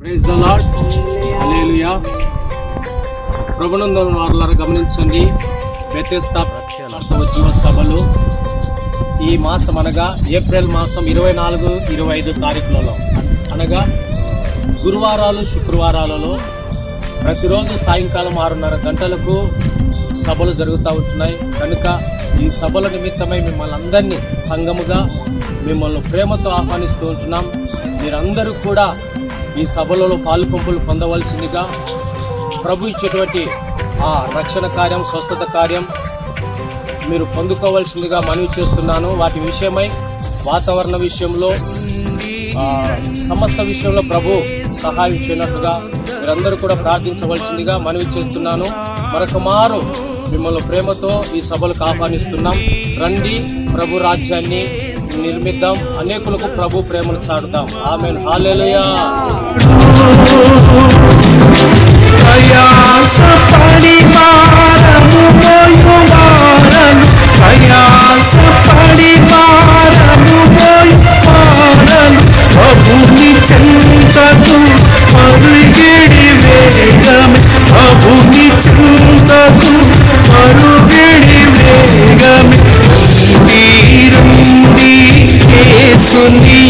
Praise the lord hallelujah ప్రభునందన వారులారా గమనించండి. వ్యత్యస్త ఉద్యమ సభలు ఈ మాసం అనగా ఏప్రిల్ మాసం ఇరవై నాలుగు ఇరవై ఐదు తారీఖులలో. అనగా గురువారాలు శుక్రవారాలలో ప్రతిరోజు సాయంకాలం ఆరున్నర గంటలకు సభలు జరుగుతూ ఉంటున్నాయి. కనుక ఈ సభల నిమిత్తమై మిమ్మల్ని అందరినీ సంఘముగా మిమ్మల్ని ప్రేమతో ఆహ్వానిస్తూ ఉంటున్నాం. మీరందరూ కూడా ఈ సభలలో పాలుపంపులు పొందవలసిందిగా ప్రభు ఇచ్చేటువంటి ఆ రక్షణ కార్యం స్వస్థత కార్యం మీరు పొందుకోవాల్సిందిగా మనవి చేస్తున్నాను. వాటి విషయమై వాతావరణ విషయంలో సమస్త విషయంలో ప్రభు సహాయం చేయనట్టుగా మీరందరూ కూడా ప్రార్థించవలసిందిగా మనవి చేస్తున్నాను. మరొక మారు మిమ్మల్ని ప్రేమతో ఈ సభలకు ఆహ్వానిస్తున్నాం. రండి ప్రభు రాజ్యాన్ని నిర్మిద్దాం. అనేకులకు ప్రభు ప్రేమను చాటుదాం. ఆమె హాలేలుయా. ప్రయాస పరివారము పోయుమారను ప్రయాస పరివారము పోయుమారను ప్రభుని చింతదు మరుగిడి వేగమే ప్రభుని చింతదు మరుగిడి వేగమే వీరం నీ కేసుని